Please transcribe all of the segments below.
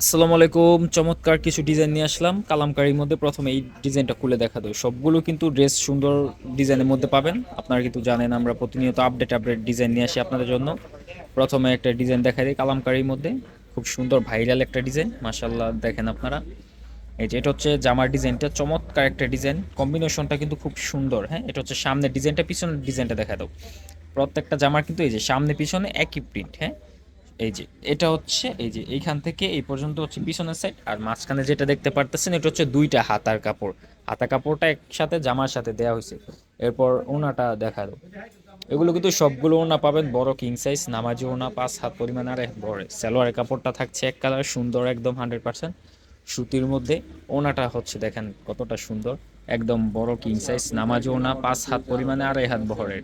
আসসালামু আলাইকুম। চমৎকার কিছু ডিজাইন নিয়ে আসলাম। কালামকারির মধ্যে প্রথমে এই ডিজাইনটা খুলে দেখা দেবো সবগুলো কিন্তু ড্রেস সুন্দর ডিজাইনের মধ্যে পাবেন। আপনারা কিন্তু জানেন আমরা প্রতিনিয়ত আপডেট আপডেট ডিজাইন নিয়ে আসি আপনাদের জন্য। প্রথমে একটা ডিজাইন দেখা দিই কালামকারির মধ্যে। খুব সুন্দর ভাইরাল একটা ডিজাইন মাশাল্লাহ দেখেন আপনারা। এই যে এটা হচ্ছে জামার ডিজাইনটা চমৎকার একটা ডিজাইন কম্বিনেশনটা কিন্তু খুব সুন্দর হ্যাঁ? এটা হচ্ছে সামনের ডিজাইনটা পিছনের ডিজাইনটা দেখা দাও প্রত্যেকটা জামার কিন্তু এই যে সামনে, পিছনে একই প্রিন্ট হ্যাঁ? এই যে, এটা হচ্ছে, এই যে, এইখান থেকে এই পর্যন্ত হচ্ছে পিছনের সাইড আর মাঝখানে যেটা দেখতে পারতেছেন, এটা হচ্ছে দুইটা হাতার কাপড়। হাতা কাপড়টা একসাথে জামার সাথে দেওয়া হয়েছে। এরপর ওনাটা দেখাল। এগুলো কিন্তু সবগুলো ওনা পাবেন, বড় কিং সাইজ নামাজি ওনা, পাঁচ হাত পরিমাণ, আর বড়, সালোয়ারের কাপড়টা থাকছে এক কালার সুন্দর একদম হান্ড্রেড পার্সেন্ট সুতির মধ্যে ওনাটা হচ্ছে, দেখেন কতটা সুন্দর, একদম বড় কিং সাইজ নামাজি ওনা, পাঁচ হাত পরিমাণে আড়াই হাত বহরের।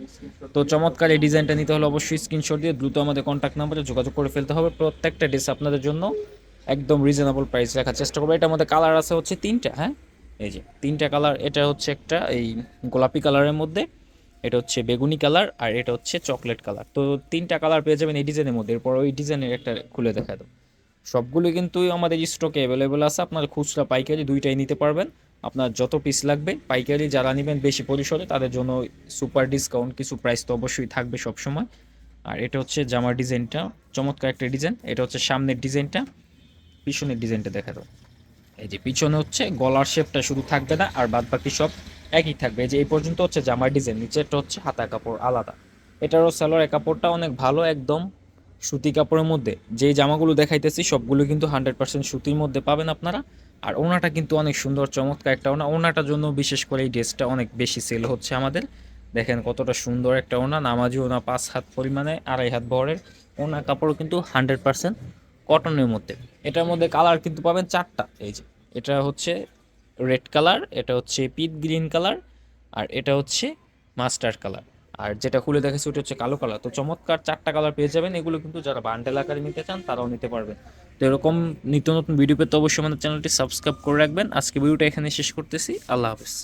তো চমৎকার এই ডিজাইনটা নিতে হলে অবশ্যই স্ক্রিনশট দিয়ে দ্রুত আমাদের কন্ট্যাক্ট নাম্বারে যোগাযোগ করে ফেলতে হবে। প্রত্যেকটা ড্রেস আপনাদের জন্য একদম রিজনেবল প্রাইস রাখার চেষ্টা করব। এটার মধ্যে কালার আছে হচ্ছে তিনটা হ্যাঁ? এই যে, তিনটা কালার এটা হচ্ছে একটা এই গোলাপি কালারের মধ্যে, এটা হচ্ছে বেগুনি কালার আর এটা হচ্ছে চকলেট কালার তো তিনটা কালার পেয়ে যাবেন এই ডিজাইনের মধ্যে, এরপর ওই ডিজাইনের একটা খুলে দেখা দেবো। সবগুলো কিন্তু আমাদের স্টকে অ্যাভেলেবেল আছে। আপনার খুচরা পাইকারি দুইটাই নিতে পারবেন। আপনার যত পিস লাগবে, পাইকারি যারা নেবেন বেশি পরিসরে, তাদের জন্য সুপার ডিসকাউন্ট কিছু প্রাইস তো অবশ্যই থাকবে সব সময় আর এটা হচ্ছে জামার ডিজাইনটা, চমৎকার একটা ডিজাইন। এটা হচ্ছে সামনের ডিজাইনটা, পিছনের ডিজাইনটা দেখা দাও এই যে পিছনে হচ্ছে, গলার শেপটা শুধু থাকবে না, আর বাদ বাকি সব একই থাকবে। এই যে এই পর্যন্ত হচ্ছে জামার ডিজাইন, নিচেরটা হচ্ছে হাতা কাপড় আলাদা। এটারও সালোয়ার কাপড়টা অনেক ভালো, একদম সুতি কাপড়ের মধ্যে যেই জামাগুলো দেখাইতেছি, সবগুলো কিন্তু হান্ড্রেড পার্সেন্ট সুতির মধ্যে পাবেন আপনারা। আর ওনাটা কিন্তু অনেক সুন্দর, চমৎকার একটা ওনা। ওনাটার জন্য বিশেষ করে এই ড্রেসটা অনেক বেশি সেল হচ্ছে আমাদের। দেখেন কতটা সুন্দর একটা ওনা, নামাজি ওনা, পাঁচ হাত পরিমাণে, আড়াই হাত বহরের ওনা কাপড় কিন্তু হান্ড্রেড পার্সেন্ট কটনের মধ্যে। এটার মধ্যে কালার কিন্তু পাবেন চারটা। এই যে, এটা হচ্ছে রেড কালার, এটা হচ্ছে পিট গ্রিন কালার, আর এটা হচ্ছে মাস্টার্ড কালার। আর যেটা খুলে দেখেছি ওটা হচ্ছে কালো কালার। তো চমৎকার চারটা কালার পেয়ে যাবেন। এগুলো কিন্তু যারা বান্ডেল আকারে নিতে চান, তারাও নিতে পারবেন। তো এরকম নিত্য নতুন ভিডিও পেতে অবশ্যই আমাদের চ্যানেলটি সাবস্ক্রাইব করে রাখবেন। আজকে ভিডিওটা এখানে শেষ করতেছি। আল্লাহ হাফেজ।